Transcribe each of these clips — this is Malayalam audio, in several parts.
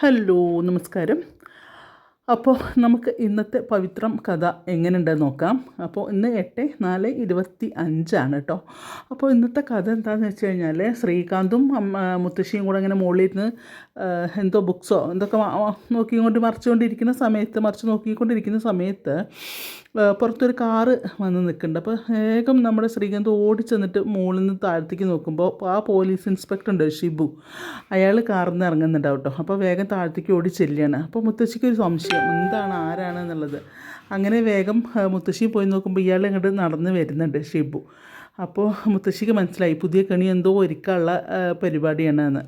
ഹലോ നമസ്കാരം. അപ്പോൾ നമുക്ക് ഇന്നത്തെ പവിത്രം കഥ എങ്ങനെയുണ്ടെന്ന് നോക്കാം. അപ്പോൾ ഇന്ന് എട്ട് നാല് ഇരുപത്തി അഞ്ചാണ് കേട്ടോ. അപ്പോൾ ഇന്നത്തെ കഥ എന്താണെന്ന് വെച്ച് കഴിഞ്ഞാൽ ശ്രീകാന്തും മുത്തശ്ശിയും കൂടെ ഇങ്ങനെ മുകളിൽ എന്തോ ബുക്സോ എന്തൊക്കെ നോക്കിക്കൊണ്ട് മറിച്ചുകൊണ്ടിരിക്കുന്ന സമയത്ത് മറിച്ച് നോക്കിക്കൊണ്ടിരിക്കുന്ന സമയത്ത് പുറത്തൊരു കാറ് വന്ന് നിൽക്കുന്നുണ്ട്. അപ്പോൾ വേഗം നമ്മുടെ ശ്രീകാന്ത് ഓടി ചെന്നിട്ട് മുകളിൽ നിന്ന് താഴത്തേക്ക് നോക്കുമ്പോൾ ആ പോലീസ് ഇൻസ്പെക്ടർ ഉണ്ട് ഷിബു. അയാൾ കാറിൽ നിന്ന് ഇറങ്ങുന്നുണ്ടാവും കേട്ടോ. അപ്പോൾ വേഗം താഴത്തേക്ക് ഓടി ചെല്ലുകയാണ്. അപ്പോൾ മുത്തശ്ശിക്ക് ഒരു സംശയം എന്താണ് ആരാണ് എന്നുള്ളത്. അങ്ങനെ വേഗം മുത്തശ്ശി പോയി നോക്കുമ്പോൾ ഇയാൾ ഇങ്ങോട്ട് നടന്ന് വരുന്നുണ്ട് ഷിബു. അപ്പോൾ മുത്തശ്ശിക്ക് മനസ്സിലായി പുതിയ കണി എന്തോ ഒരുക്കാനുള്ള പരിപാടിയാണ് എന്ന്.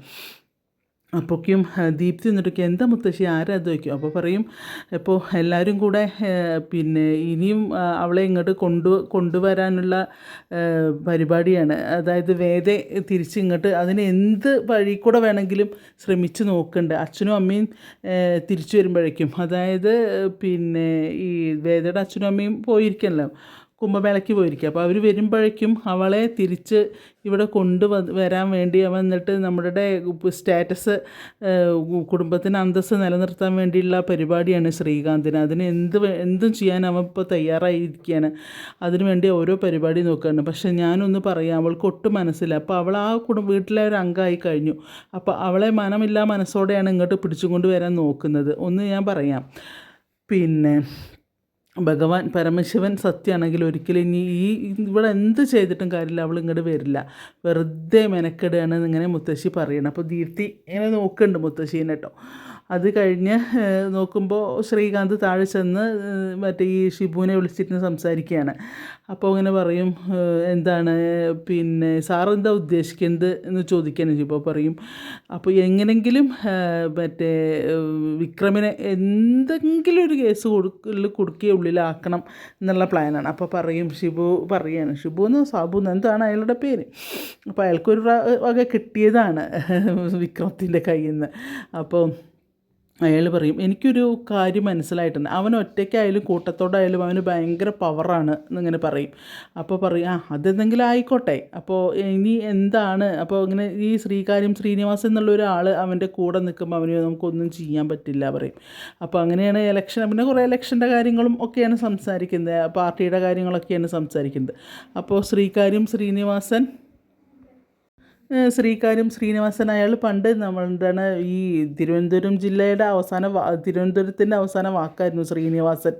അപ്പോഴേക്കും ദീപ്തി എന്നിട്ടൊക്കെ എന്താ മുത്തശ്ശി ആരാ അത് വയ്ക്കും അപ്പോൾ പറയും ഇപ്പോൾ എല്ലാവരും കൂടെ പിന്നെ ഇനിയും അവളെ ഇങ്ങോട്ട് കൊണ്ടു കൊണ്ടുവരാനുള്ള പരിപാടിയാണ്. അതായത് വേദ തിരിച്ച് ഇങ്ങോട്ട് അതിന് എന്ത് വഴി കൂടെ വേണമെങ്കിലും ശ്രമിച്ച് നോക്കുന്നുണ്ട് അച്ഛനും അമ്മയും തിരിച്ചു വരുമ്പോഴേക്കും. അതായത് പിന്നെ ഈ വേദയുടെ അച്ഛനും അമ്മയും പോയിരിക്കണല്ലോ കുംഭമേളയ്ക്ക് പോയിരിക്കുക അപ്പോൾ അവർ വരുമ്പോഴേക്കും അവളെ തിരിച്ച് ഇവിടെ കൊണ്ടു വരാൻ വേണ്ടി അവൻ എന്നിട്ട് നമ്മുടെ സ്റ്റാറ്റസ് കുടുംബത്തിന് അന്തസ്സ് നിലനിർത്താൻ വേണ്ടിയുള്ള പരിപാടിയാണ് ശ്രീകാന്തിന്. അതിന് എന്ത് എന്തും ചെയ്യാൻ അവൻ ഇപ്പോൾ തയ്യാറായിരിക്കുകയാണ്. അതിനുവേണ്ടി ഓരോ പരിപാടി നോക്കുകയാണ്. പക്ഷേ ഞാനൊന്ന് പറയാം അവൾക്ക് ഒട്ടും മനസ്സില്ല. അപ്പോൾ അവൾ ആ കുടുംബ വീട്ടിലെ ഒരു അംഗമായി കഴിഞ്ഞു. അപ്പോൾ അവളെ മനമില്ലാ മനസ്സോടെയാണ് ഇങ്ങോട്ട് പിടിച്ചുകൊണ്ട് വരാൻ നോക്കുന്നത്. ഒന്ന് ഞാൻ പറയാം. പിന്നെ ഭഗവാൻ പരമശിവൻ സത്യമാണെങ്കിൽ ഒരിക്കലും ഇനി ഈ ഇവിടെ എന്ത് ചെയ്തിട്ടും കാര്യമില്ല അവൾ ഇങ്ങോട്ട് വരില്ല. വെറുതെ മെനക്കെടുകയാണ് ഇങ്ങനെ മുത്തശ്ശി പറയണം അപ്പോൾ ദീപ്തി ഇങ്ങനെ നോക്കുന്നുണ്ട് മുത്തശ്ശീനെ കേട്ടോ അത് കഴിഞ്ഞ് നോക്കുമ്പോൾ ശ്രീകാന്ത് താഴെ ചെന്ന് മറ്റേ ഈ ഷിബുവിനെ വിളിച്ചിട്ട് സംസാരിക്കുകയാണ്. അപ്പോൾ അങ്ങനെ പറയും എന്താണ് പിന്നെ സാറെന്താ എന്താ ഉദ്ദേശിക്കുന്നത് എന്ന് ചോദിക്കാനും ഷിബു. പറയും അപ്പോൾ എങ്ങനെങ്കിലും മറ്റേ വിക്രമിനെ എന്തെങ്കിലും ഒരു കേസ് കൊടുക്കൽ കുടുക്കിയ ഉള്ളിലാക്കണം എന്നുള്ള പ്ലാനാണ്. അപ്പോൾ പറയും ഷിബു പറയാണ് ഷിബു എന്ന് സാബു എന്താണ് അയാളുടെ പേര്? അപ്പോൾ അയാൾക്കൊരു വക കിട്ടിയതാണ് വിക്രമത്തിന്റെ കയ്യിൽ നിന്ന് അപ്പോൾ അയാൾ പറയും എനിക്കൊരു കാര്യം മനസ്സിലായിട്ടുണ്ട്. അവൻ ഒറ്റയ്ക്കായാലും കൂട്ടത്തോടായാലും അവന് ഭയങ്കര പവറാണ് എന്നിങ്ങനെ പറയും. അപ്പോൾ പറയും ആ അതെന്തെങ്കിലും ആയിക്കോട്ടെ. അപ്പോൾ ഇനി എന്താണ്? അപ്പോൾ ഇങ്ങനെ ഈ ശ്രീകാര്യം ശ്രീനിവാസ് എന്നുള്ള ഒരാൾ അവന്റെ കൂടെ നിൽക്കുമ്പോൾ അവന് നമുക്കൊന്നും ചെയ്യാൻ പറ്റില്ല പറയും. അപ്പോൾ അങ്ങനെയാണ് ഇലക്ഷൻ പിന്നെ കുറേ ഇലക്ഷന്റെ കാര്യങ്ങളും ഒക്കെയാണ് സംസാരിക്കുന്നത്. പാർട്ടിയുടെ കാര്യങ്ങളൊക്കെയാണ് സംസാരിക്കുന്നത്. അപ്പോൾ ശ്രീകാര്യം ശ്രീനിവാസൻ ശ്രീകാര്യം ശ്രീനിവാസൻ അയാൾ പണ്ട് നമ്മൾ എന്താണ് ഈ തിരുവനന്തപുരം ജില്ലയുടെ അവസാന തിരുവനന്തപുരത്തിന്റെ അവസാന വാക്കായിരുന്നു ശ്രീനിവാസൻ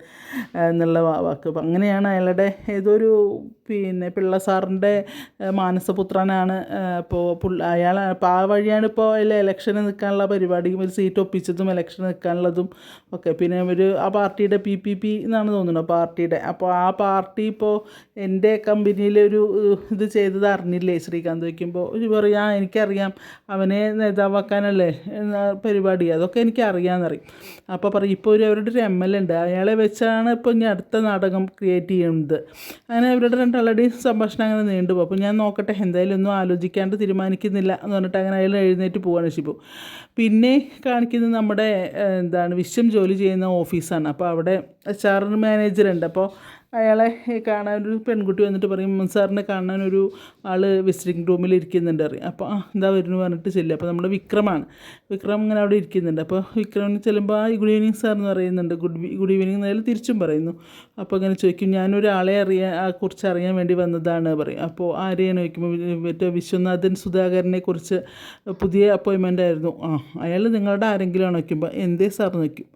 എന്നുള്ള വാക്ക്. അങ്ങനെയാണ് അയാളുടെ ഏതൊരു പിന്നെ പിള്ള സാറിന്റെ മാനസപുത്രനാണ് ഇപ്പോൾ അയാൾ ആ വഴിയാണ് ഇപ്പോൾ അതിൽ ഇലക്ഷന് നിൽക്കാനുള്ള പരിപാടിയും ഒരു സീറ്റ് ഒപ്പിച്ചതും ഇലക്ഷന് നിൽക്കാനുള്ളതും ഒക്കെ. പിന്നെ ഒരു ആ പാർട്ടിയുടെ പി പി പി എന്നാണ് തോന്നുന്നത് പാർട്ടിയുടെ. അപ്പോൾ ആ പാർട്ടി ഇപ്പോൾ എന്റെ കമ്പനിയിലൊരു ഇത് ചെയ്തത് അറിഞ്ഞില്ലേ ശ്രീകാന്ത്? വയ്ക്കുമ്പോൾ പറയാ എനിക്കറിയാം. അവനെ നേതാവാക്കാനല്ലേ എന്ന പരിപാടി. അതൊക്കെ എനിക്ക് അറിയാമെന്നറിയും അപ്പോൾ പറയും ഇപ്പോൾ ഒരു അവരുടെ ഒരു എം എൽ എ ഉണ്ട്. അയാളെ വെച്ചാണ് ഇപ്പോൾ ഇനി അടുത്ത നാടകം ക്രിയേറ്റ് ചെയ്യുന്നത് അങ്ങനെ അവരുടെ രണ്ടാളുടെയും സംഭാഷണം അങ്ങനെ നീണ്ടുപോകും അപ്പോൾ ഞാൻ നോക്കട്ടെ എന്തായാലും ഒന്നും ആലോചിക്കാണ്ട് തീരുമാനിക്കുന്നില്ല എന്ന് പറഞ്ഞിട്ട് അങ്ങനെ അയാൾ എഴുന്നേറ്റ് പോവാണ് ഷിബു. പിന്നെ കാണിക്കുന്നത് നമ്മുടെ എന്താണ് വിശ്വം ജോലി ചെയ്യുന്ന ഓഫീസാണ്. അപ്പോൾ അവിടെ എച്ച് ആർ മാനേജറുണ്ട് അപ്പോൾ അയാളെ കാണാൻ ഒരു പെൺകുട്ടി വന്നിട്ട് പറയും "ഉം, സാറിനെ കാണാൻ ഒരു ആൾ വിസിറ്റിംഗ് റൂമിൽ ഇരിക്കുന്നുണ്ട് അറിയാം അപ്പോൾ ആ എന്താ വരുന്നു? പറഞ്ഞിട്ട് ചെല്ലുക അപ്പോൾ നമ്മുടെ വിക്രമാണ്. വിക്രം ഇങ്ങനെ അവിടെ ഇരിക്കുന്നുണ്ട്. അപ്പോൾ വിക്രമിന് ചെല്ലുമ്പോൾ ആ ഗുഡ് ഈവനിങ് സാർ എന്ന് പറയുന്നുണ്ട്. ഗുഡ് ഗുഡ് ഈവനിങ് നേരെ തിരിച്ചും പറയുന്നു. അപ്പോൾ അങ്ങനെ ചോദിക്കും ഞാനൊരാളെ അറിയാൻ കുറിച്ച് അറിയാൻ വേണ്ടി വന്നതാണ് പറയും. അപ്പോൾ ആരെയാണ് ചോദിക്കുമ്പോൾ മറ്റേ വിശ്വനാഥൻ സുധാകരനെ കുറിച്ച് പുതിയ അപ്പോയിൻമെന്റ് ആയിരുന്നു. ആ അയാൾ നിങ്ങളുടെ ആരെങ്കിലും ആണ് വയ്ക്കുമ്പോൾ എന്തേ സാർ? നോക്കും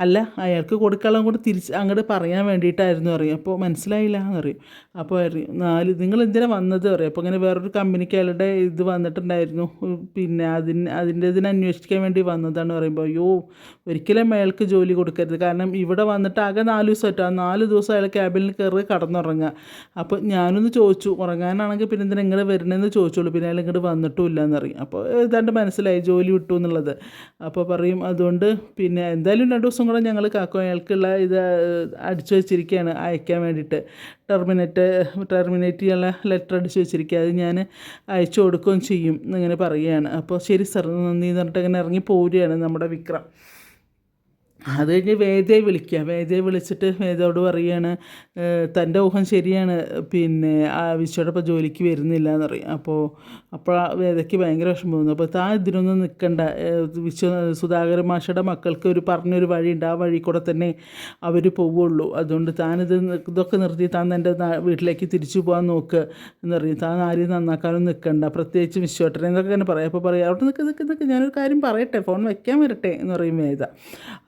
അല്ല അയാൾക്ക് കൊടുക്കാനുള്ള കൂടെ തിരിച്ച് അങ്ങോട്ട് പറയാൻ വേണ്ടിയിട്ടായിരുന്നു അറിയും അപ്പോൾ മനസ്സിലായില്ല എന്ന് അറിയും അപ്പോൾ അറിയും നാല് നിങ്ങൾ എന്തിനാണ് വന്നത്? പറയും. അപ്പോൾ ഇങ്ങനെ വേറൊരു കമ്പനിക്ക് അയാളുടെ ഇത് വന്നിട്ടുണ്ടായിരുന്നു. പിന്നെ അതിന് അതിന്റെ ഇതിനെ അന്വേഷിക്കാൻ വേണ്ടി വന്നതാണ് പറയുമ്പോൾ അയ്യോ ഒരിക്കലും അയാൾക്ക് ജോലി കൊടുക്കരുത്. കാരണം ഇവിടെ വന്നിട്ട് ആകെ നാല് ദിവസം പറ്റും ആ നാല് ദിവസം അയാൾ ക്യാബിനിൽ കയറി കടന്നുറങ്ങുക. അപ്പോൾ ഞാനൊന്ന് ചോദിച്ചു ഉറങ്ങാനാണെങ്കിൽ പിന്നെ എന്തിനാ ഇങ്ങോട്ട് വരണമെന്ന് ചോദിച്ചോളൂ. പിന്നെ അയാൾ ഇങ്ങോട്ട് വന്നിട്ടും ഇല്ല എന്നറിയും അപ്പോൾ ഏതാണ്ട് മനസ്സിലായി ജോലി വിട്ടു എന്നുള്ളത്. അപ്പോൾ പറയും അതുകൊണ്ട് പിന്നെ എന്തായാലും രണ്ട് ദിവസം കൂടെ ഞങ്ങൾ കാക്കും അയാൾക്കുള്ള ഇത് അടിച്ചു വെച്ചിരിക്കുകയാണ് അയക്കാൻ വേണ്ടിയിട്ട്. ടെർമിനേറ്റ് ടെർമിനേറ്റ് ചെയ്യാനുള്ള ലെറ്റർ അടിച്ചു വെച്ചിരിക്കുക അത് ഞാൻ അയച്ചു കൊടുക്കുകയും ചെയ്യും എന്നിങ്ങനെ പറയുകയാണ്. അപ്പോൾ ശരി സർ നന്ദി എന്ന് പറഞ്ഞിട്ട് അങ്ങനെ ഇറങ്ങി പോവുകയാണ് നമ്മുടെ വിക്രം. അത് കഴിഞ്ഞ് വേദയെ വിളിക്കുക വേദയെ വിളിച്ചിട്ട് വേദയോട് പറയാണ് തന്റെ ഊഹം ശരിയാണ്. പിന്നെ ആ വിശ്വടപ്പം ജോലിക്ക് വരുന്നില്ല എന്ന് പറയും അപ്പോൾ അപ്പോൾ വേദയ്ക്ക് ഭയങ്കര വിഷമം തോന്നുന്നു. അപ്പോൾ താൻ ഇതിനൊന്നും നിൽക്കണ്ട. വിശ്വ സുധാകര മാഷയുടെ മക്കൾക്ക് ഒരു പറഞ്ഞൊരു വഴിയുണ്ട്. ആ വഴി കൂടെ തന്നെ അവർ പോവുള്ളൂ. അതുകൊണ്ട് താനിത് ഇതൊക്കെ നിർത്തി താൻ തന്റെ വീട്ടിലേക്ക് തിരിച്ചു പോകാൻ നോക്ക് എന്ന് പറയും. താൻ ആരെയും നന്നാക്കാനും നിൽക്കണ്ട. പ്രത്യേകിച്ച് വിശ്വട്ടനെ എന്നൊക്കെ തന്നെ പറയാം. അപ്പോൾ പറയാം അവിടെ നിൽക്ക് നിൽക്ക് നിൽക്ക് ഞാനൊരു കാര്യം പറയട്ടെ. ഫോൺ വയ്ക്കാൻ വരട്ടെ എന്ന് പറയും വേദ.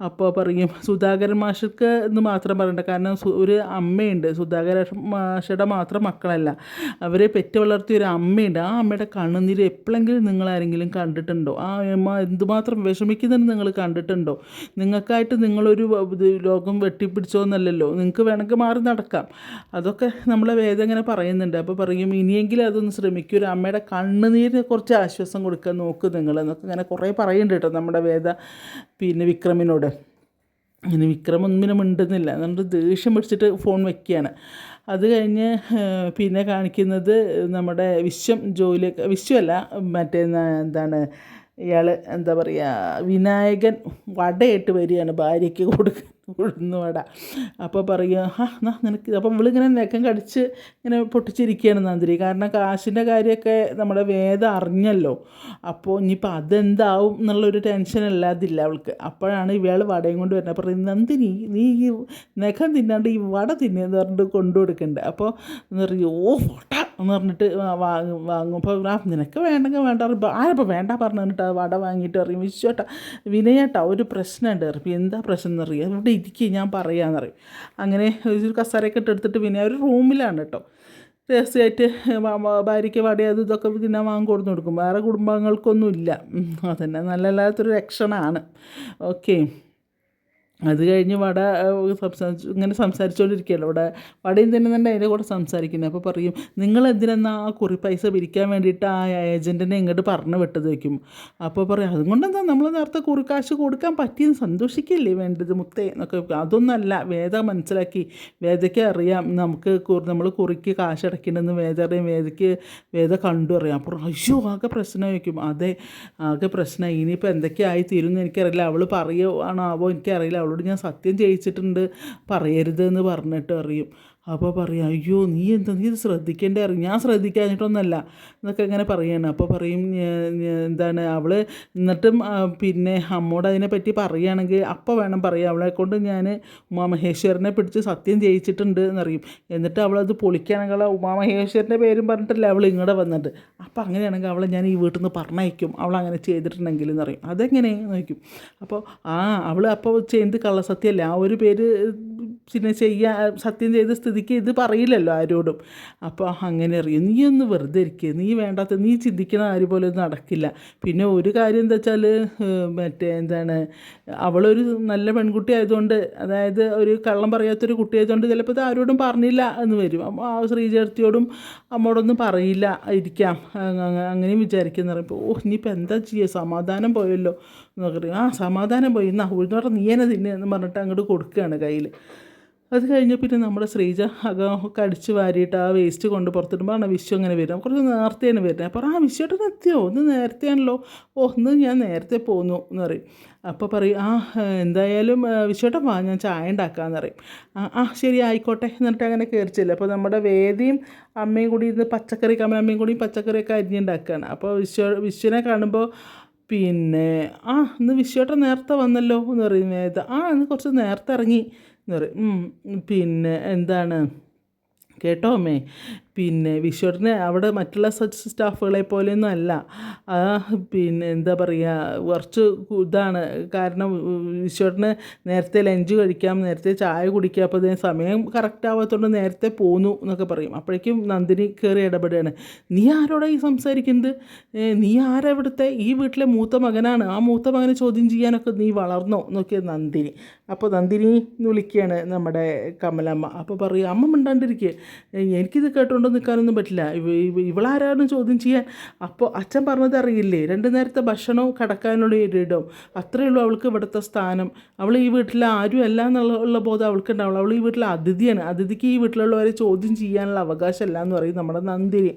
അപ്പോൾ അപ്പോൾ പറയും സുധാകരൻ മാഷക്ക് എന്ന് മാത്രം പറയണ്ട. കാരണം ഒരു അമ്മയുണ്ട്. സുധാകരൻ മാഷയുടെ മാത്രം മക്കളല്ല. അവരെ പെറ്റ് വളർത്തിയ ഒരു അമ്മയുണ്ട്. ആ അമ്മയുടെ കണ്ണുനീര് എപ്പോഴെങ്കിലും നിങ്ങൾ ആരെങ്കിലും കണ്ടിട്ടുണ്ടോ? ആ അമ്മ എന്തുമാത്രം വിഷമിക്കുന്നതെന്ന് നിങ്ങൾ കണ്ടിട്ടുണ്ടോ? നിങ്ങൾക്കായിട്ട് നിങ്ങളൊരു ലോകം വെട്ടിപ്പിടിച്ചോന്നല്ലല്ലോ നിങ്ങൾക്ക് വേണമെങ്കിൽ മാറി നടക്കാം. അതൊക്കെ നമ്മളെ വേദം ഇങ്ങനെ പറയുന്നുണ്ട്. അപ്പോൾ പറയും ഇനിയെങ്കിലും അതൊന്ന് ശ്രമിക്കും. ഒരു അമ്മയുടെ കണ്ണുനീരിനെ കുറച്ച് ആശ്വാസം കൊടുക്കാൻ നോക്ക് നിങ്ങൾ. എന്നൊക്കെ ഇങ്ങനെ കുറേ പറയുന്നുണ്ട് കേട്ടോ നമ്മുടെ വേദ പിന്നെ വിക്രമിനോട്. അങ്ങനെ വിക്രം ഒന്നിനും മിണ്ടുന്നില്ല. എന്നിട്ട് ദേഷ്യം പിടിച്ചിട്ട് ഫോൺ വെക്കുകയാണ്. അത് കഴിഞ്ഞ് പിന്നെ കാണിക്കുന്നത് നമ്മുടെ വിശ്വം ജോലി വിശ്വമല്ല മറ്റേ എന്താണ് ഇയാൾ എന്താ പറയുക വിനായകൻ വടയിട്ട് വരികയാണ് ഭാര്യയ്ക്ക് കൊടുക്കുക ഉഴുന്ന് വട. അപ്പോൾ പറയുക ആ എന്നാ നിനക്ക് അപ്പം ഇവളിങ്ങനെ നെക്കം കടിച്ച് ഇങ്ങനെ പൊട്ടിച്ചിരിക്കുകയാണ് നന്ദിരി കാരണം കാശിന്റെ കാര്യമൊക്കെ നമ്മുടെ വേദം അറിഞ്ഞല്ലോ. അപ്പോൾ ഇനിയിപ്പോൾ അതെന്താവും എന്നുള്ളൊരു ടെൻഷൻ അല്ലാതില്ല അവൾക്ക്. അപ്പോഴാണ് ഇവൾ വടയും കൊണ്ട് വരുന്നത്. പറയുന്നത് നന്ദിനി നീ ഈ നഖം തിന്നാണ്ട് ഈ വട തിന്നെന്ന് പറഞ്ഞിട്ട് കൊണ്ടു കൊടുക്കണ്ടേ. അപ്പോൾ എന്ന് പറയും ഓ വട എന്ന് പറഞ്ഞിട്ട് വാങ്ങും വാങ്ങും. അപ്പോൾ ആ നിനക്ക് വേണ്ടെങ്കിൽ വേണ്ട. ആരപ്പോൾ വേണ്ട പറഞ്ഞു പറഞ്ഞിട്ട് വട വാങ്ങിയിട്ട്? അറിയും വിശ്വട്ടാ വിനയേട്ടാ ഒരു പ്രശ്നമുണ്ട്. അറിയും എന്താ പ്രശ്നം? എന്നറിയാം ഇവിടെ ഇരിക്കുക ഞാൻ പറയാമെന്ന് പറയും അങ്ങനെ ഒരു കസാരയൊക്കെ ഇട്ട് എടുത്തിട്ട് പിന്നെ ഒരു റൂമിലാണ് കേട്ടോ. രഹസ്യമായിട്ട് ഭാര്യയ്ക്ക് വട അത് ഇതൊക്കെ തിന്നാൻ വാങ്ങി കൊടുത്തു കൊടുക്കും. വേറെ കുടുംബാംഗങ്ങൾക്കൊന്നും ഇല്ല അതന്നെ. നല്ലല്ലാത്തൊരു രക്ഷണമാണ് ഓക്കെ. അത് കഴിഞ്ഞ് വട സംസാരിച്ചു ഇങ്ങനെ സംസാരിച്ചുകൊണ്ടിരിക്കുകയല്ലോ ഇവിടെ വടയും തന്നെ തന്നെ അതിന്റെ കൂടെ സംസാരിക്കുന്നത് അപ്പോൾ പറയും നിങ്ങൾ എന്തിനാ ആ കുറി പൈസ പിരിക്കാൻ വേണ്ടിയിട്ട് ആ ഏജന്റിനെ ഇങ്ങോട്ട് പറഞ്ഞു വിട്ടത്? വയ്ക്കും അപ്പോൾ പറയും അതുകൊണ്ടെന്താ നമ്മൾ നേരത്തെ കുറി കാശ് കൊടുക്കാൻ പറ്റിയെന്ന് സന്തോഷിക്കില്ലേ വേണ്ടത് മുത്തേ? എന്നൊക്കെ അതൊന്നല്ല വേദ മനസ്സിലാക്കി. വേദയ്ക്ക് അറിയാം നമുക്ക് നമ്മൾ കുറിക്ക് കാശ് അടയ്ക്കണമെന്ന് വേദ അറിയാം. വേദയ്ക്ക് വേദ കണ്ടു അറിയാം. അപ്പോൾ അയ്യോ ആകെ പ്രശ്നം വയ്ക്കും അതെ ആകെ പ്രശ്നം ഇനിയിപ്പോൾ എന്തൊക്കെയായി തീരുമെന്ന് എനിക്കറിയില്ല. അവൾ പറയുവാണോ ആവോ എനിക്കറിയില്ല. അവൾ അവളോട് ഞാൻ സത്യം ചെയ്യിച്ചിട്ടുണ്ട് പറയരുത് എന്ന് പറഞ്ഞിട്ട് അറിയും. അപ്പോൾ പറയും അയ്യോ നീ എന്താ നീ ഇത് ശ്രദ്ധിക്കേണ്ടേ അറിയും ഞാൻ ശ്രദ്ധിക്കാഞ്ഞിട്ടൊന്നല്ല എന്നൊക്കെ ഇങ്ങനെ പറയാണ്. അപ്പോൾ പറയും എന്താണ് അവൾ എന്നിട്ടും പിന്നെ അമ്മോട് അതിനെപ്പറ്റി പറയുകയാണെങ്കിൽ അപ്പോൾ വേണം പറയാം അവളെ കൊണ്ട് ഞാൻ ഉമാമഹേശ്വരനെ പിടിച്ച് സത്യം ചെയ്യിച്ചിട്ടുണ്ട് എന്നറിയും. എന്നിട്ട് അവളത് പൊളിക്കുകയാണെങ്കിൽ ഉമാമഹേശ്വരന്റെ പേരും പറഞ്ഞിട്ടല്ല അവൾ ഇങ്ങോട്ട് വന്നിട്ട് അപ്പോൾ അങ്ങനെയാണെങ്കിൽ അവളെ ഞാൻ ഈ വീട്ടിൽ നിന്ന് പറഞ്ഞയക്കും അവൾ അങ്ങനെ ചെയ്തിട്ടുണ്ടെങ്കിൽ എന്നറിയും. അതെങ്ങനെ? നോക്കും അപ്പോൾ ആ അവൾ അപ്പോൾ ചെയ്ത് കള്ളസത്യമല്ലേ ആ ഒരു പേര് പിന്നെ ചെയ്യാൻ സത്യം ചെയ്ത സ്ഥിതിക്ക് ഇത് പറയില്ലല്ലോ ആരോടും. അപ്പോൾ അങ്ങനെ അറിയും. നീ ഒന്ന് വെറുതെ ഇരിക്കുക നീ വേണ്ടാത്ത നീ ചിന്തിക്കുന്ന ആര് പോലെ നടക്കില്ല. പിന്നെ ഒരു കാര്യം എന്താ വെച്ചാൽ മറ്റേ എന്താണ് അവളൊരു നല്ല പെൺകുട്ടി ആയതുകൊണ്ട് അതായത് ഒരു കള്ളം പറയാത്തൊരു കുട്ടി ആയതുകൊണ്ട് ചിലപ്പോൾ ഇത് ആരോടും പറഞ്ഞില്ല എന്ന് വരും. ആ ശ്രീചേർത്തിയോടും അമ്മോടൊന്നും പറയില്ല ഇരിക്കാം അങ്ങനെയും വിചാരിക്കുന്ന പറയുമ്പോൾ ഓ ഇനിയിപ്പോൾ എന്താ ചെയ്യുക സമാധാനം പോയല്ലോ. എന്നൊക്കെ പറയും ആ സമാധാനം പോയി. എന്നാ ഉഴുന്നോട്ട നീയനെ തിന്നെ എന്ന് പറഞ്ഞിട്ട് അങ്ങോട്ട് കൊടുക്കുകയാണ് കയ്യിൽ അത് കഴിഞ്ഞ് പിന്നെ നമ്മുടെ ശ്രീജ അകം കടിച്ച് വാരിയിട്ട് ആ വേസ്റ്റ് കൊണ്ട് പുറത്തിടുമ്പോൾ ആണ് വിശ്വം അങ്ങനെ വരുന്നത് കുറച്ച് നേരത്തെയാണ് വരുന്നത്. അപ്പോൾ ആ വിശ്വട്ടൻ എത്തിയോ? ഒന്ന് നേരത്തെയാണല്ലോ ഓ ഒന്ന് ഞാൻ നേരത്തെ പോന്നു എന്ന് പറയും. അപ്പോൾ പറയും ആ എന്തായാലും വിശ്വട്ടൻ വാ ഞാൻ ചായ ഉണ്ടാക്കാമെന്ന് പറയും. ആ ശരി ആയിക്കോട്ടെ എന്നിട്ട് അങ്ങനെ കയറിച്ചില്ല അപ്പോൾ നമ്മുടെ വേദിയും അമ്മയും കൂടി ഇരുന്ന് പച്ചക്കറി കമ്മ അമ്മയും കൂടി പച്ചക്കറിയൊക്കെ അരിഞ്ഞുണ്ടാക്കുകയാണ് അപ്പോൾ വിശ്വ വിശ്വനെ കാണുമ്പോൾ പിന്നെ ആ ഇന്ന് വിശ്വട്ടൻ നേരത്തെ വന്നല്ലോ എന്ന് പറയും വേദ ആ ഇന്ന് കുറച്ച് നേരത്തെ ഇറങ്ങി എന്ന് പറയും. പിന്നെ എന്താണ്? കേട്ടോ അമ്മേ. പിന്നെ വിശ്വറിന് അവിടെ മറ്റുള്ള സച്ച് സ്റ്റാഫുകളെ പോലെയൊന്നും അല്ല. പിന്നെ എന്താ പറയുക കുറച്ച് ഇതാണ്. കാരണം വിശ്വറിന് നേരത്തെ ലഞ്ച് കഴിക്കാം നേരത്തെ ചായ കുടിക്കാം അപ്പോൾ ഇതിന് സമയം കറക്റ്റ് ആവാത്തതുകൊണ്ട് നേരത്തെ പോന്നു എന്നൊക്കെ പറയും. അപ്പോഴേക്കും നന്ദിനി കയറി ഇടപെടുകയാണ്. നീ ആരോടാ ഈ സംസാരിക്കുന്നത്? നീ ആരെവിടുത്തെ ഈ വീട്ടിലെ മൂത്ത മകനാണ്. ആ മൂത്ത മകനെ ചോദ്യം ചെയ്യാനൊക്കെ നീ വളർന്നോ? എന്നൊക്കെ നന്ദിനി. അപ്പോൾ നന്ദിനി വിളിക്കുകയാണ് നമ്മുടെ കമലമ്മ. അപ്പോൾ പറയും അമ്മ മിണ്ടാണ്ടിരിക്കുക എനിക്കിത് കേട്ടുകൊണ്ട് കൊണ്ടു നിൽക്കാനൊന്നും പറ്റില്ല ഇവളാരാണ് ചോദ്യം ചെയ്യാൻ? അപ്പോൾ അച്ഛൻ പറഞ്ഞത് അറിയില്ലേ രണ്ട് നേരത്തെ ഭക്ഷണവും കടക്കാനുള്ള ഇടവും അത്രയേ ഉള്ളൂ അവൾക്ക് ഇവിടുത്തെ സ്ഥാനം. അവൾ ഈ വീട്ടിൽ ആരും അല്ല എന്നുള്ള ബോധം അവൾക്ക് ഉണ്ടാവുള്ളൂ അവൾ ഈ വീട്ടിലെ അതിഥിയാണ്. അതിഥിക്ക് ഈ വീട്ടിലുള്ളവരെ ചോദ്യം ചെയ്യാനുള്ള അവകാശമല്ല എന്ന് പറയും നമ്മുടെ നന്ദിനി.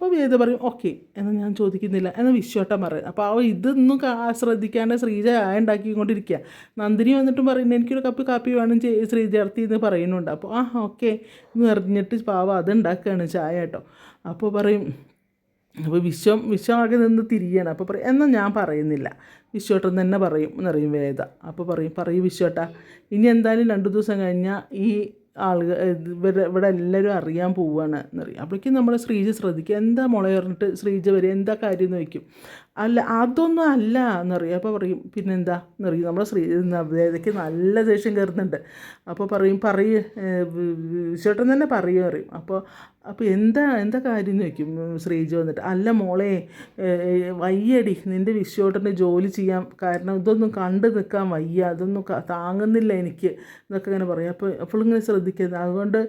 അപ്പോൾ വേദ പറയും ഓക്കെ എന്നാൽ ഞാൻ ചോദിക്കുന്നില്ല. എന്നാൽ വിശ്വട്ടം പറയും. അപ്പോൾ അവ ഇതൊന്നും ശ്രദ്ധിക്കാണ്ട് ശ്രീജ ചായ ഉണ്ടാക്കിക്കൊണ്ടിരിക്കുക നന്ദിനി വന്നിട്ടും പറയുന്നത് എനിക്കൊരു കപ്പ് കാപ്പി വേണം ശ്രീജർത്തി എന്ന് പറയുന്നുണ്ട്. അപ്പോൾ ആ ഓക്കെ. എന്ന് പറഞ്ഞിട്ട് പാവം അത് ഉണ്ടാക്കുകയാണ് ചായ കേട്ടോ. അപ്പോൾ പറയും അപ്പോൾ വിശ്വം വിശ്വമാകെ നിന്ന് തിരിയാണ്. അപ്പോൾ പറയും എന്നാൽ ഞാൻ പറയുന്നില്ല. വിശ്വട്ടൻ തന്നെ പറയും എന്നറിയും വേദ. അപ്പോൾ പറയും പറയും വിശ്വട്ട ഇനി എന്തായാലും രണ്ട് ദിവസം കഴിഞ്ഞാൽ ഈ ആളുകൾ ഇവിടെ ഇവിടെ എല്ലാവരും അറിയാൻ പോവുകയാണ് എന്നറിയാം. അപ്പോഴേക്കും നമ്മൾ ശ്രീജ ശ്രദ്ധിക്കുക എന്താ മുള പറഞ്ഞിട്ട് ശ്രീജ വരും എന്താ കാര്യം എന്ന് വയ്ക്കും അല്ല അതൊന്നും അല്ല എന്നറിയാം. അപ്പോൾ പറയും പിന്നെന്താ? എന്നറിയും. നമ്മുടെ ശ്രീ വേദയ്ക്ക് നല്ല ദേഷ്യം കയറുന്നുണ്ട് അപ്പോൾ പറയും പറയും ചേട്ടൻ തന്നെ പറയും അറിയും അപ്പോൾ അപ്പോൾ എന്താ എന്താ കാര്യം എന്ന് ഉം, ശ്രീജ വന്നിട്ട്. അല്ല മോളെ വയ്യടി നിന്റെ വിശ്വോട്ടന്റെ ജോലി ചെയ്യാൻ കാരണം ഇതൊന്നും കണ്ടു നിൽക്കാൻ വയ്യ അതൊന്നും താങ്ങുന്നില്ല എനിക്ക് എന്നൊക്കെ ഇങ്ങനെ പറയും. അപ്പോൾ അപ്പോൾ ഇങ്ങനെ ശ്രദ്ധിക്കുന്നത് അതുകൊണ്ട്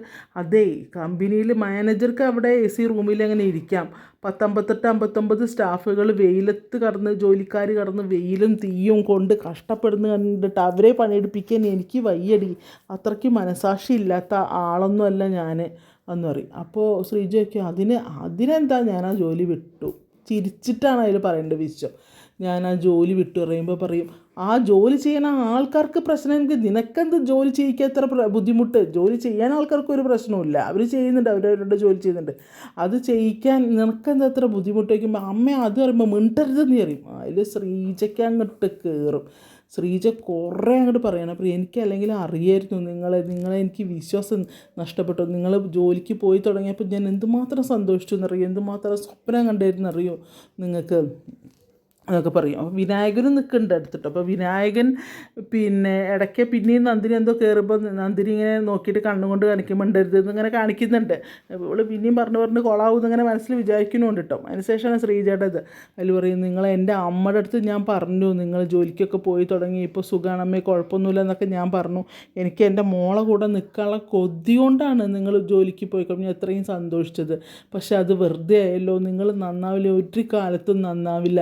അതേ കമ്പനിയിൽ മാനേജർക്ക് അവിടെ എ സി റൂമിൽ അങ്ങനെ ഇരിക്കാം. പത്തമ്പത്തെട്ട് അമ്പത്തൊമ്പത് സ്റ്റാഫുകൾ വെയിലത്ത് കടന്ന് ജോലിക്കാർ കടന്ന് വെയിലും തീയും കൊണ്ട് കഷ്ടപ്പെടുന്നു കണ്ടിട്ട് അവരെ പണിയെടുപ്പിക്കാൻ എനിക്ക് വയ്യടി. അത്രയ്ക്ക് മനസാക്ഷി ഇല്ലാത്ത ആളൊന്നുമല്ല ഞാൻ എന്ന് പറയും. അപ്പോൾ ശ്രീജയ്ക്ക് അതിന് അതിനെന്താ ഞാൻ ആ ജോലി വിട്ടു? ചിരിച്ചിട്ടാണ് അതിൽ പറയേണ്ടത് വിശ്വം. ഞാൻ ആ ജോലി വിട്ടു പറയുമ്പോൾ പറയും ആ ജോലി ചെയ്യുന്ന ആൾക്കാർക്ക് പ്രശ്നം എനിക്ക് നിനക്കെന്ത് ജോലി ചെയ്യിക്കാൻ എത്ര ബുദ്ധിമുട്ട്? ജോലി ചെയ്യാൻ ആൾക്കാർക്ക് ഒരു പ്രശ്നമില്ല അവർ ചെയ്യുന്നുണ്ട് അവരവരുടെ ജോലി ചെയ്യുന്നുണ്ട്. അത് ചെയ്യിക്കാൻ നിനക്കെന്താ എത്ര ബുദ്ധിമുട്ട്? വയ്ക്കുമ്പോൾ അമ്മ അത് പറയുമ്പോൾ മിണ്ടരുതെന്ന് പറയും. അതിൽ ശ്രീജയ്ക്ക് അങ്ങോട്ട് കയറും ശ്രീജ കുറേ അങ്ങോട്ട് പറയണം. അപ്പോൾ എനിക്ക് അല്ലെങ്കിൽ അറിയായിരുന്നു നിങ്ങളെ നിങ്ങളെ എനിക്ക് വിശ്വാസം നഷ്ടപ്പെട്ടു. നിങ്ങൾ ജോലിക്ക് പോയി തുടങ്ങിയപ്പോൾ ഞാൻ എന്തുമാത്രം സന്തോഷിച്ചു എന്നറിയോ? എന്തുമാത്രം സ്വപ്നം കണ്ടായിരുന്നു അറിയോ നിങ്ങൾക്ക് അതൊക്കെ പറയും. അപ്പോൾ വിനായകനും നിൽക്കുന്നുണ്ട് അടുത്തിട്ട്. അപ്പോൾ വിനായകൻ പിന്നെ ഇടയ്ക്ക് പിന്നെയും നന്ദിനി എന്തോ കയറുമ്പോൾ നന്ദിനി ഇങ്ങനെ നോക്കിയിട്ട് കണ്ണുകൊണ്ട് കാണിക്കുമ്പോണ്ടരുത് എന്നിങ്ങനെ കാണിക്കുന്നുണ്ട്. ഇവൾ പിന്നെയും പറഞ്ഞു പറഞ്ഞ് കൊളാവും ഇങ്ങനെ മനസ്സിൽ വിചാരിക്കുന്നുണ്ട് കേട്ടോ അതിനുശേഷമാണ് ശ്രീജയുടെ ഇത് അതിൽ പറയും നിങ്ങൾ എന്റെ അമ്മയുടെ അടുത്ത് ഞാൻ പറഞ്ഞു. നിങ്ങൾ ജോലിക്കൊക്കെ പോയി തുടങ്ങി. ഇപ്പോൾ സുഖമാണ് അമ്മയെ കുഴപ്പമൊന്നുമില്ല എന്നൊക്കെ ഞാൻ പറഞ്ഞു. എനിക്ക് എന്റെ മോളെ കൂടെ നിൽക്കാനുള്ള കൊതി കൊണ്ടാണ് നിങ്ങൾ ജോലിക്ക് പോയി കഴിഞ്ഞാൽ എത്രയും സന്തോഷിച്ചത്. പക്ഷേ അത് വെറുതെ ആയല്ലോ. നിങ്ങൾ നന്നാവില്ല. ഒരു കാലത്തും നന്നാവില്ല.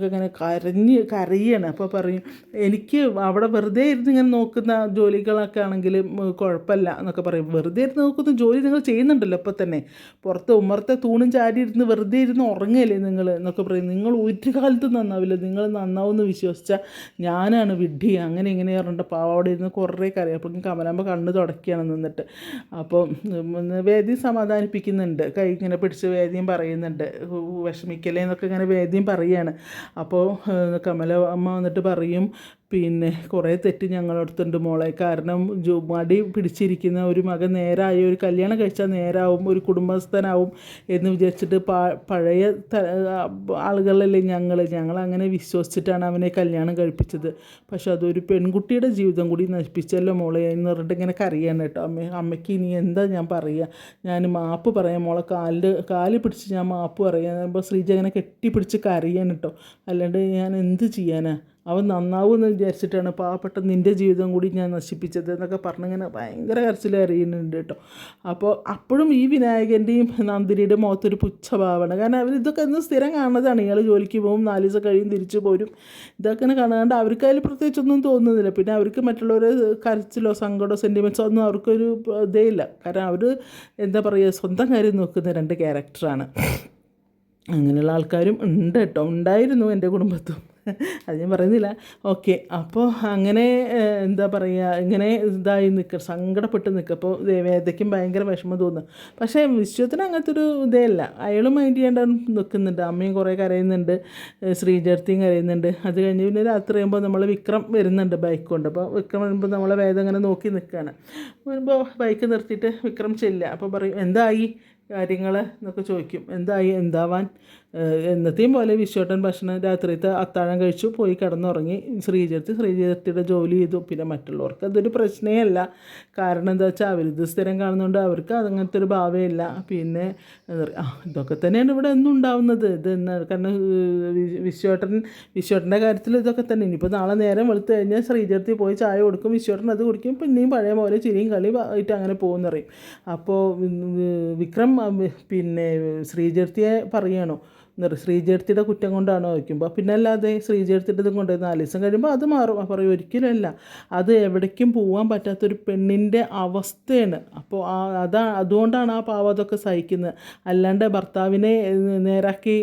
എന്നൊക്കെ ഇങ്ങനെ കരഞ്ഞ് കരയാണ്. അപ്പോൾ പറയും എനിക്ക് അവിടെ വെറുതെ ഇരുന്ന് ഇങ്ങനെ നോക്കുന്ന ജോലികളൊക്കെ ആണെങ്കിൽ കുഴപ്പമില്ല എന്നൊക്കെ പറയും. വെറുതെ ഇരുന്ന് നോക്കുന്ന ജോലി നിങ്ങൾ ചെയ്യുന്നുണ്ടല്ലോ ഇപ്പോൾ തന്നെ. പുറത്ത് ഉമ്മറത്തെ തൂണും ചാരി ഇരുന്ന് വെറുതെ ഇരുന്ന് ഉറങ്ങല്ലേ നിങ്ങൾ എന്നൊക്കെ പറയും. നിങ്ങൾ ഒരു കാലത്തും നന്നാവില്ല. നിങ്ങൾ നന്നാവുമെന്ന് വിശ്വസിച്ചാൽ ഞാനാണ് വിഡ്ഢി. അങ്ങനെ ഇങ്ങനെ പറഞ്ഞിട്ട് പാവം അവിടെ ഇരുന്ന് കുറേ കരയും. അപ്പോൾ കമലാമ്പ കണ്ണ് തുടക്കുകയാണ് നിന്നിട്ട്. അപ്പോൾ വേദി സമാധാനിപ്പിക്കുന്നുണ്ട്. കൈ ഇങ്ങനെ പിടിച്ച് വേദിയും പറയുന്നുണ്ട്. വിഷമിക്കലേ എന്നൊക്കെ ഇങ്ങനെ വേദിയും പറയാണ് അപ്പോൾ കമല അമ്മ വന്നിട്ട് പറയും പിന്നെ കുറേ തെറ്റ് ഞങ്ങളടുത്തുണ്ട് മോളെ. കാരണം ജോ മടി പിടിച്ചിരിക്കുന്ന ഒരു മകൻ നേരായ ഒരു കല്യാണം കഴിച്ചാൽ നേരാവും ഒരു കുടുംബസ്ഥനാവും എന്ന് വിചാരിച്ചിട്ട് പഴയ ആളുകളല്ലേ ഞങ്ങൾ ഞങ്ങൾ അങ്ങനെ വിശ്വസിച്ചിട്ടാണ് അവനെ കല്യാണം കഴിപ്പിച്ചത്. പക്ഷെ അതൊരു പെൺകുട്ടിയുടെ ജീവിതം കൂടി നശിപ്പിച്ചല്ലോ മോളെ എന്ന് പറഞ്ഞിട്ട് ഇങ്ങനെ കറിയാണ് കേട്ടോ. അമ്മ അമ്മയ്ക്ക് ഇനി എന്താ ഞാൻ പറയുക? ഞാൻ മാപ്പ് പറയാം മോളെ. കാലിൽ കാൽ പിടിച്ച് ഞാൻ മാപ്പ് പറയാം. ശ്രീജ അങ്ങനെ കെട്ടിപ്പിടിച്ച് കരയാണ് കേട്ടോ. അല്ലാണ്ട് ഞാൻ എന്ത് ചെയ്യാനാ? അവൻ നന്നാവുമെന്ന് വിചാരിച്ചിട്ടാണ് പാവപ്പെട്ട നിന്റെ ജീവിതം കൂടി ഞാൻ നശിപ്പിച്ചത് എന്നൊക്കെ പറഞ്ഞിങ്ങനെ ഭയങ്കര കരച്ചിൽ അറിയുന്നുണ്ട് കേട്ടോ. അപ്പോൾ അപ്പോഴും ഈ വിനായകന്റെയും നന്ദിനിയുടെ മുഖത്തൊരു പുച്ഛഭാവമാണ്. കാരണം അവർ ഇതൊക്കെ ഇന്ന് സ്ഥിരം കാണുന്നതാണ്. ഇയാൾ ജോലിക്ക് പോകും നാല് ദിവസം കഴിയും തിരിച്ചു പോരും. ഇതൊക്കെ കാണാണ്ട് അവർക്ക് അതിൽ പ്രത്യേകിച്ചൊന്നും തോന്നുന്നില്ല. പിന്നെ അവർക്ക് മറ്റുള്ളവർ കരച്ചിലോ സങ്കടമോ സെന്റിമെന്റ്സോ ഒന്നും അവർക്കൊരു ഇതേ ഇല്ല കാരണം അവർ എന്താ പറയുക സ്വന്തം കാര്യം നോക്കുന്ന രണ്ട് ക്യാരക്ടറാണ് അങ്ങനെയുള്ള ആൾക്കാരും ഉണ്ട് കേട്ടോ. ഉണ്ടായിരുന്നു എന്റെ കുടുംബത്തും. അത് ഞാൻ പറയുന്നില്ല. ഓക്കെ അപ്പോൾ അങ്ങനെ എന്താ പറയുക ഇങ്ങനെ ഇതായി നിൽക്കുക സങ്കടപ്പെട്ട് നിൽക്കുക അപ്പോൾ വേദയ്ക്കും ഭയങ്കര വിഷമം തോന്നുക പക്ഷേ വിശ്വത്തിന് അങ്ങനത്തെ ഒരു ഇതേ അല്ല. അയാളും മൈൻഡ് ചെയ്യാണ്ട് നിൽക്കുന്നുണ്ട് അമ്മയും കുറേ കരയുന്നുണ്ട്. ശ്രീജർത്തിയും കരയുന്നുണ്ട്. അത് കഴിഞ്ഞ് പിന്നെ രാത്രി കഴിയുമ്പോൾ നമ്മൾ വിക്രം വരുന്നുണ്ട് ബൈക്ക് കൊണ്ട്. അപ്പോൾ വിക്രം വരുമ്പോൾ നമ്മളെ വേദം ഇങ്ങനെ നോക്കി നിൽക്കുകയാണ് വരുമ്പോൾ ബൈക്ക് നിർത്തിയിട്ട് വിക്രം ചെല്ലുക. അപ്പോൾ പറയും എന്തായി? കാര്യങ്ങൾ എന്നൊക്കെ ചോദിക്കും. എന്തായി? എന്താവാൻ? എന്നത്തെയും പോലെ വിശ്വട്ടൻ ഭക്ഷണം രാത്രിയത്തെ അത്താഴം കഴിച്ചു പോയി കിടന്നുറങ്ങി. ശ്രീജത്ത് ശ്രീജത്തിയുടെ ജോലി ചെയ്തു. പിന്നെ മറ്റുള്ളവർക്ക് അതൊരു പ്രശ്നമേ അല്ല. കാരണം എന്താ വെച്ചാൽ അവരിത് സ്ഥിരം കാണുന്നുണ്ട് അവർക്ക് അതങ്ങനത്തെ ഒരു ഭാവമില്ല പിന്നെ ഇതൊക്കെ തന്നെയാണ് ഇവിടെ എന്നും ഉണ്ടാവുന്നത്. ഇത് കാരണം വിശ്വട്ടൻ വിശ്വട്ടന്റെ വിശ്വേട്ടൻ വിശ്വേട്ടന്റെ കാര്യത്തിൽ ഇതൊക്കെ തന്നെ. ഇനിയിപ്പോൾ നാളെ നേരം വെളുത്ത് കഴിഞ്ഞാൽ ശ്രീജർത്തി പോയി ചായ കൊടുക്കും. വിശ്വട്ടൻ അത് കുടിക്കും. പിന്നെയും പഴയ പോലെ ചിരിയും കളി ആയിട്ട് അങ്ങനെ പോകുന്നറിയും അപ്പോൾ വിക്രം പിന്നെ ശ്രീജർത്തിയെ പറയണോ. പറയും കുറ്റം കൊണ്ടാണ് ചോദിക്കുമ്പോൾ പിന്നെ അല്ലാതെ ശ്രീചേർത്തിയുടെ ഇതും കൊണ്ട് നാല് ദിവസം കഴിയുമ്പോൾ അത് മാറും. പറയും ഒരിക്കലും അല്ല അത് എവിടേക്കും പോകാൻ പറ്റാത്തൊരു പെണ്ണിന്റെ അവസ്ഥയാണ്. അപ്പോൾ ആ അതാ അതുകൊണ്ടാണ് ആ പാവം അതൊക്കെ സഹിക്കുന്നത്. അല്ലാണ്ട് ഭർത്താവിനെ നേരാക്കി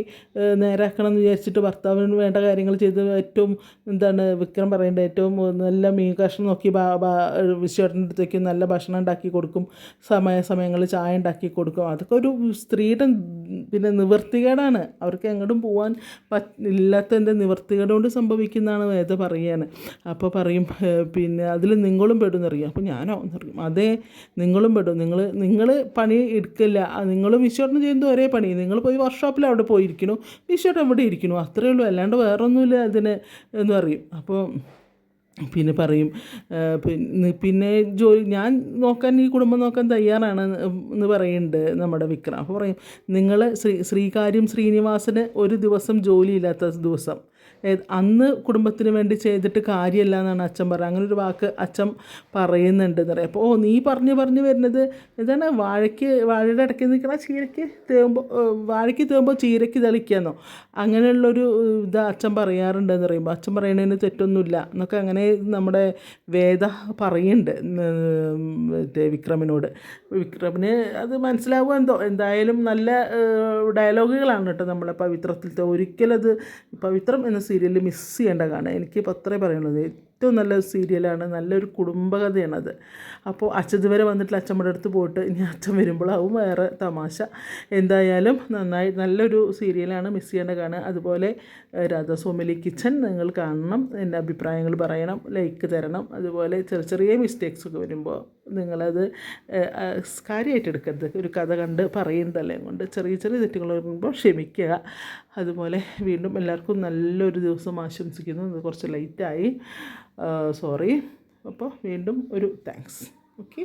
നേരാക്കണം എന്ന് വിചാരിച്ചിട്ട് ഭർത്താവിന് വേണ്ട കാര്യങ്ങൾ ചെയ്ത് ഏറ്റവും എന്താണ് വിക്രം പറയേണ്ടത് ഏറ്റവും നല്ല മീൻ കഷ്ണം നോക്കി വിശ്വട്ടിന്റെ അടുത്തേക്ക് നല്ല ഭക്ഷണം ഉണ്ടാക്കി കൊടുക്കും സമയ സമയങ്ങളിൽ ചായ ഉണ്ടാക്കി കൊടുക്കും. അതൊക്കെ ഒരു സ്ത്രീയുടെ പിന്നെ നിവർത്തികേടാണ് അവർക്ക് എങ്ങോട്ടും പോകാൻ ഇല്ലാത്ത ഇല്ലാത്തതിന്റെ നിവർത്തികേട് കൊണ്ട് സംഭവിക്കുന്നതാണ് വേദ പറയാണ്. അപ്പോൾ പറയും പിന്നെ അതിൽ നിങ്ങളും പെടും എന്നറിയാം അപ്പോൾ ഞാനോ എന്നറിയും അതേ നിങ്ങളും പെടും. നിങ്ങൾ നിങ്ങൾ പണി എടുക്കില്ല. നിങ്ങൾ വിശ്വട്ടം ചെയ്യുന്നത് ഒരേ പണി. നിങ്ങൾ പോയി വർക്ക്ഷോപ്പിൽ അവിടെ പോയിരിക്കണു. വിശ്വട്ടം എവിടെ ഇരിക്കണു. അത്രയേ ഉള്ളൂ. അല്ലാണ്ട് വേറൊന്നുമില്ല അതിന് എന്ന് പറയും. അപ്പോൾ പിന്നെ പറയും പിന്നെ പിന്നെ ജോലി ഞാൻ നോക്കാൻ ഈ കുടുംബം നോക്കാൻ തയ്യാറാണ് എന്ന് പറയുന്നുണ്ട് നമ്മുടെ വിക്രം. അപ്പോൾ പറയും നിങ്ങൾ ശ്രീ ശ്രീകാര്യം ശ്രീനിവാസന് ഒരു ദിവസം ജോലിയില്ലാത്ത ദിവസം അന്ന് കുടുംബത്തിന് വേണ്ടി ചെയ്തിട്ട് കാര്യമല്ല എന്നാണ് അച്ഛൻ പറയുക അങ്ങനെ ഒരു വാക്ക് അച്ഛൻ പറയുന്നുണ്ട് എന്ന് പറയാം. അപ്പോൾ ഓ നീ പറഞ്ഞു പറഞ്ഞു വരുന്നത് ഇതാണ് വാഴയ്ക്ക് വാഴയുടെ ഇടയ്ക്ക് നിൽക്കണ ചീരയ്ക്ക് തേമ്പോ വാഴയ്ക്ക് തേമ്പോ ചീരയ്ക്ക് തളിക്കാന്നോ? അങ്ങനെയുള്ളൊരു ഇത് അച്ഛൻ പറയാറുണ്ട് എന്ന് പറയുമ്പോൾ അച്ഛൻ പറയണതിന് തെറ്റൊന്നുമില്ല എന്നൊക്കെ അങ്ങനെ നമ്മുടെ വേദ പറയുന്നുണ്ട് മറ്റേ വിക്രമിനോട്. വിക്രമിന് അത് മനസ്സിലാവുക എന്തോ? എന്തായാലും നല്ല ഡയലോഗുകളാണ് കേട്ടോ നമ്മളെ പവിത്രത്തിലത്തെ. ഒരിക്കലത് പവിത്രം എന്ന സീരിയൽ മിസ് ചെയ്യേണ്ട കാരണം എനിക്കിപ്പോൾ അത്രേ പറയുള്ളത് ഏറ്റവും നല്ല സീരിയലാണ്. നല്ലൊരു കുടുംബകഥയാണത്. അപ്പോൾ അച്ഛൻ ഇതുവരെ വന്നിട്ടില്ല. അച്ഛമ്മയുടെ അടുത്ത് പോയിട്ട് ഇനി അച്ഛൻ വരുമ്പോഴാവും വേറെ തമാശ. എന്തായാലും നന്നായി നല്ലൊരു സീരിയലാണ് മിസ് ചെയ്യേണ്ട കാണുക. അതുപോലെ രാധാസ്വാമിലി കിച്ചൺ നിങ്ങൾ കാണണം. എന്റെ അഭിപ്രായങ്ങൾ പറയണം. ലൈക്ക് തരണം. അതുപോലെ ചെറിയ ചെറിയ മിസ്റ്റേക്സ് ഒക്കെ വരുമ്പോൾ നിങ്ങളത് കാര്യമായിട്ട് എടുക്കരുത്. ഒരു കഥ കണ്ട് പറയുന്നതല്ലേ കൊണ്ട് ചെറിയ ചെറിയ തെറ്റുകൾ വരുമ്പോൾ ക്ഷമിക്കുക. അതുപോലെ വീണ്ടും എല്ലാവർക്കും നല്ലൊരു ദിവസം ആശംസിക്കുന്നു. കുറച്ച് ലേറ്റായി സോറി അപ്പോൾ വീണ്ടും ഒരു താങ്ക്സ് ഓക്കെ